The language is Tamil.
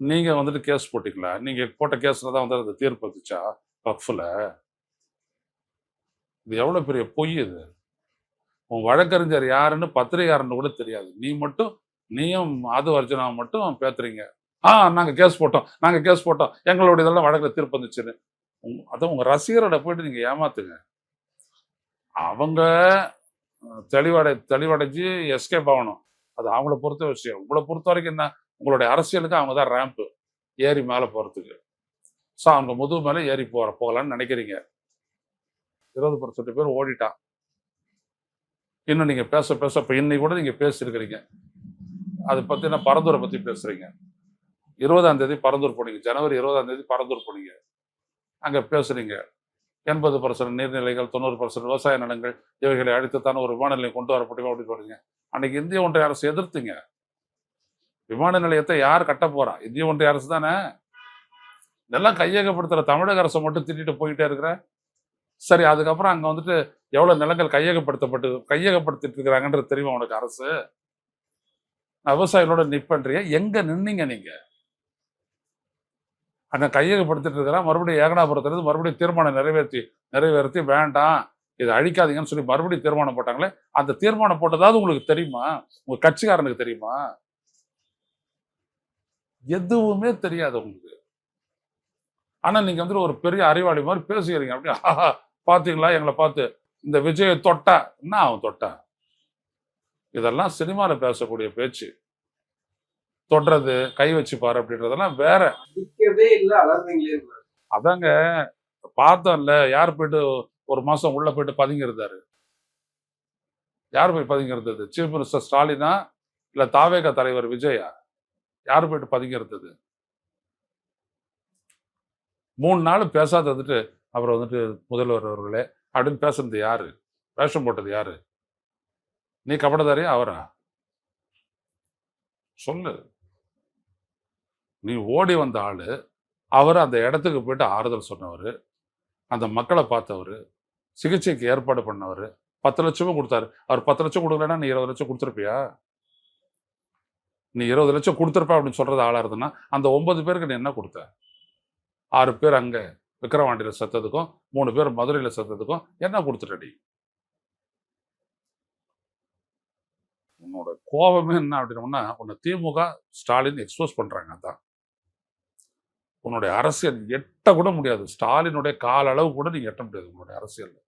நீங்க வந்துட்டு கேஸ் போட்டீங்களா? நீங்க போட்ட கேஸ்ல தான் வந்து அந்த தீர்ப்பு வந்துச்சா? பஃப்ல இது எவ்வளவு பெரிய பொய் இது? உன் வழக்கறிஞர் யாருன்னு பத்திரிகாரன்னு கூட தெரியாது. நீ மட்டும் நீயும் அது அர்ஜுனா மட்டும் பேத்துறீங்க. ஆ நாங்க கேஸ் போட்டோம். நாங்க கேஸ் போட்டோம். எங்களோட இதெல்லாம் வழக்கில் தீர்ப்பு வந்துச்சுன்னு. அதான் உங்க ரசிகரோட போயிட்டு நீங்க ஏமாத்துங்க. அவங்க தெளிவடை தெளிவடைஞ்சு எஸ்கேப் ஆகணும். அது அவங்கள பொறுத்த விஷயம். உங்களை பொறுத்த வரைக்கும் என்ன? உங்களுடைய அரசியலுக்கு அவங்க தான் ரேம்ப்பு ஏறி மேலே போகிறதுக்கு ஸோ அவங்க முதுகு மேலே ஏறி போகிற போகலான்னு நினைக்கிறீங்க. இருபது பர்சன்ட் பேர் ஓடிட்டான் இன்னும் நீங்கள் பேச பேச இப்போ இன்னைக்கு கூட நீங்கள் பேசியிருக்கிறீங்க. அது பற்றி பரந்தூரை பற்றி பேசுகிறீங்க இருபதாம் தேதி பரந்தூர் போனீங்க. ஜனவரி இருபதாம் தேதி பரந்தூர் போனீங்க. அங்கே பேசுகிறீங்க எண்பது பர்சன்ட் நீர்நிலைகள் தொண்ணூறு பர்சன்ட் விவசாய நிலங்கள் இவைகளை அழித்துத்தான ஒரு விமான நிலையம் கொண்டு வரப்பட்டுமா அப்படின்னு சொல்றீங்க அன்னைக்கு இந்திய ஒன்றிய அரசு எதிர்த்துங்க. விமான நிலையத்தை யார் கட்ட போறா? இந்திய ஒன்றிய அரசு தானே? இதெல்லாம் கையகப்படுத்துற தமிழக அரசை மட்டும் திட்டிட்டு போயிட்டே இருக்கிற? சரி அதுக்கப்புறம் அங்க வந்துட்டு எவ்வளவு நிலங்கள் கையகப்படுத்தப்பட்டு கையகப்படுத்திட்டு இருக்கிறாங்கன்றது தெரியுமா உனக்கு அரசு? நான் விவசாயிகளோட நிப்பன்றீங்க எங்க நின்னீங்க நீங்க? அங்க கையகப்படுத்திட்டு இருக்கிறா மறுபடியும் ஏகனாபுரத்துலேருந்து மறுபடியும் தீர்மானம் நிறைவேற்றி நிறைவேற்றி வேண்டாம். இதை அழிக்காதீங்கன்னு சொல்லி மறுபடியும் தீர்மானம் போட்டாங்களே அந்த தீர்மானம் போட்டதாவது உங்களுக்கு தெரியுமா? உங்க கட்சிக்காரனுக்கு தெரியுமா? எதுவுமே தெரியாது உங்களுக்கு. ஆனா நீங்க வந்து ஒரு பெரிய அறிவாளி மாதிரி பேசுகிறீங்க. அப்படியே ஆஹா பாத்தீங்களா? எங்களை பார்த்து இந்த விஜயை தொட்டா? என்ன அவன் தொட்டா? இதெல்லாம் சினிமால பேசக்கூடிய பேச்சு. தொடுறது கை வச்சு பாரு அப்படின்றதெல்லாம் வேற. அதாங்க பார்த்தோம்ல யார் போயிட்டு ஒரு மாசம் உள்ள போயிட்டு பதுங்கி இருந்தாரு யார் போய் பதுங்கி இருந்தது சீஃப் மினிஸ்டர் ஸ்டாலினா இல்ல தாவேக தலைவர் விஜயா? யார் போயிட்டு பதுங்கிறது மூணு நாள் பேசாத வந்துட்டு அப்புறம் வந்துட்டு முதல்வர் அவர்களே அப்படின்னு பேசுனது யாரு? வேஷம் போட்டது யாரு? நீ கபடதாரியா அவரா? சொல்லு. நீ ஓடி வந்த ஆளு அவர் அந்த இடத்துக்கு போயிட்டு ஆறுதல் சொன்னவர் அந்த மக்களை பார்த்தவர் சிகிச்சைக்கு ஏற்பாடு பண்ணவர் பத்து லட்சமும் கொடுத்தாரு. அவர் பத்து லட்சம் கொடுக்கலன்னா நீ இருபது லட்சம் கொடுத்துருப்பியா? நீ இருபது லட்சம் கொடுத்துருப்ப அப்படின்னு சொல்கிறது ஆளாக இருந்ததுன்னா அந்த ஒன்பது பேருக்கு நீ என்ன கொடுத்த? ஆறு பேர் அங்கே விக்கிரவாண்டியில் செத்ததுக்கும் மூணு பேர் மதுரையில் செத்ததுக்கும் என்ன கொடுத்துட்டடி உன்னோட கோபமே என்ன அப்படின்னோம்னா உன்னை திமுக ஸ்டாலின் எக்ஸ்போஸ் பண்ணுறாங்க அதான். உன்னுடைய அரசியல் எட்ட கூட முடியாது. ஸ்டாலினுடைய கால அளவு கூட நீங்கள் எட்ட முடியாது உன்னுடைய அரசியலில்.